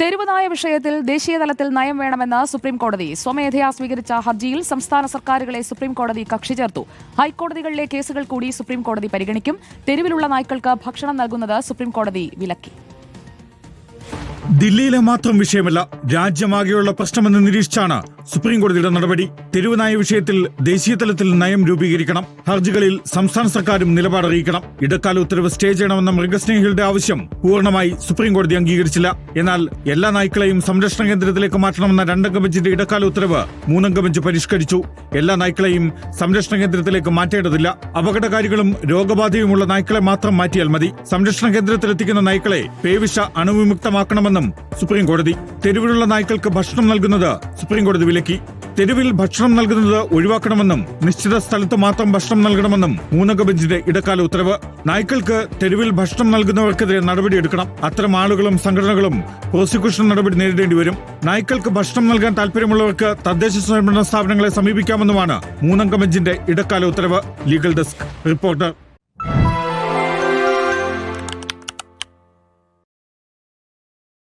തെരുവുനായ വിഷയത്തിൽ ദേശീയതലത്തിൽ നയം വേണമെന്ന് സുപ്രീംകോടതി സ്വമേധയാ സ്വീകരിച്ച ഹർജിയിൽ സംസ്ഥാന സർക്കാരുകളെ സുപ്രീംകോടതി കക്ഷി ചേർത്തു. ഹൈക്കോടതികളിലെ കേസുകൾ കൂടി സുപ്രീംകോടതി പരിഗണിക്കും. തെരുവിലുള്ള നായ്ക്കൾക്ക് ഭക്ഷണം നൽകുന്നത് സുപ്രീംകോടതി വിലക്കി. ദില്ലിയിലെ മാത്രം വിഷയമല്ല രാജ്യമാകെയുള്ള പ്രശ്നമെന്ന് നിരീക്ഷിച്ചാണ് സുപ്രീം കോടതിയുടെ നടപടി തെരുവുനായ വിഷയത്തിൽ ദേശീയ തലത്തിൽ നയം രൂപീകരിക്കണം. ഹർജികളിൽ സംസ്ഥാന സർക്കാരും നിലപാട് അറിയിക്കണം. ഇടക്കാല ഉത്തരവ് സ്റ്റേ ചെയ്യണമെന്ന മൃഗസ്നേഹികളുടെ ആവശ്യം പൂർണമായി സുപ്രീം കോടതി അംഗീകരിച്ചില്ല. എന്നാൽ എല്ലാ നായ്ക്കളെയും സംരക്ഷണ കേന്ദ്രത്തിലേക്ക് മാറ്റണമെന്ന രണ്ടംഗ ബെഞ്ചിന്റെ ഇടക്കാല ഉത്തരവ് മൂന്നംഗ ബെഞ്ച് പരിഷ്കരിച്ചു. എല്ലാ നായ്ക്കളെയും സംരക്ഷണ കേന്ദ്രത്തിലേക്ക് മാറ്റേണ്ടതില്ല. അപകടകാരികളും രോഗബാധയുമുള്ള നായ്ക്കളെ മാത്രം മാറ്റിയാൽ മതി. സംരക്ഷണ കേന്ദ്രത്തിലെത്തിക്കുന്ന നായ്ക്കളെ പേവിഷ അണുവിമുക്തമാക്കണമെന്നും സുപ്രീം കോടതി തെരുവിലുള്ള നായ്ക്കൾക്ക് ഭക്ഷണം നൽകുന്നത് സുപ്രീംകോടതി വിലക്കി. തെരുവിൽ ഭക്ഷണം നൽകുന്നത് ഒഴിവാക്കണമെന്നും നിശ്ചിത സ്ഥലത്ത് മാത്രം ഭക്ഷണം നൽകണമെന്നും മൂന്നംഗ ബെഞ്ചിന്റെ ഇടക്കാല ഉത്തരവ്. നായ്ക്കൾക്ക് തെരുവിൽ ഭക്ഷണം നൽകുന്നവർക്കെതിരെ നടപടിയെടുക്കണം അത്തരം ആളുകളും സംഘടനകളും പ്രോസിക്യൂഷൻ നടപടി നേരിടേണ്ടി വരും. നായ്ക്കൾക്ക് ഭക്ഷണം നൽകാൻ താൽപര്യമുള്ളവർക്ക് തദ്ദേശ സ്വയംഭരണ സ്ഥാപനങ്ങളെ സമീപിക്കാമെന്നുമാണ് മൂന്നംഗ ബെഞ്ചിന്റെ ഇടക്കാല ഉത്തരവ്. Legal desk reporter